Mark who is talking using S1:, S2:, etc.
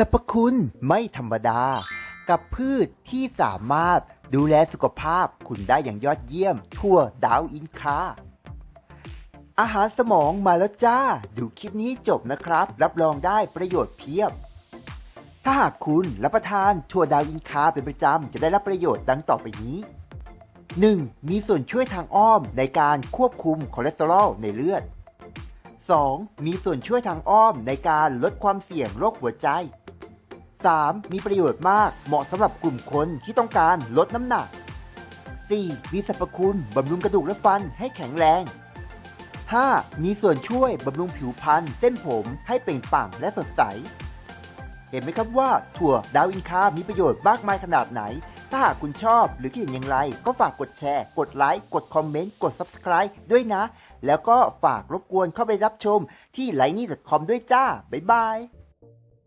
S1: สรรพคุณไม่ธรรมดา กับพืชที่สามารถดูแลสุขภาพคุณได้อย่างยอดเยี่ยม ทั่วดาวอินคา อาหารสมองมาแล้วจ้า ดูคลิปนี้จบนะครับ รับรองได้ประโยชน์เพียบ ถ้าหากคุณรับประทานถั่วดาวอินคาเป็นประจำ จะได้รับประโยชน์ดังต่อไปนี้ 1. มีส่วนช่วยทางอ้อมในการควบคุมคอเลสเตอรอลในเลือด 2. มีส่วนช่วยทางอ้อมในการลดความเสี่ยงโรคหัวใจ 3. มีประโยชน์มาก เหมาะสำหรับกลุ่มคนที่ต้องการลดน้ำหนัก 4. มีสรรพคุณบำรุงกระดูกและฟันให้แข็งแรง 5. มีส่วนช่วยบำรุงผิวพรรณเส้นผมให้เปล่งปลั่งและสดใส เห็นไหมครับว่าถั่วดาวอินคา มีประโยชน์มากมายขนาดไหน ถ้าหากคุณชอบหรือคิดเห็นอย่างไร ก็ฝากกดแชร์ กดไลค์ กดคอมเมนต์ กด Subscribe ด้วยนะ แล้วก็ฝากรบกวนเข้าไปรับชมที่ l i n e c o m ด้วยจ้า บ๊ายบาย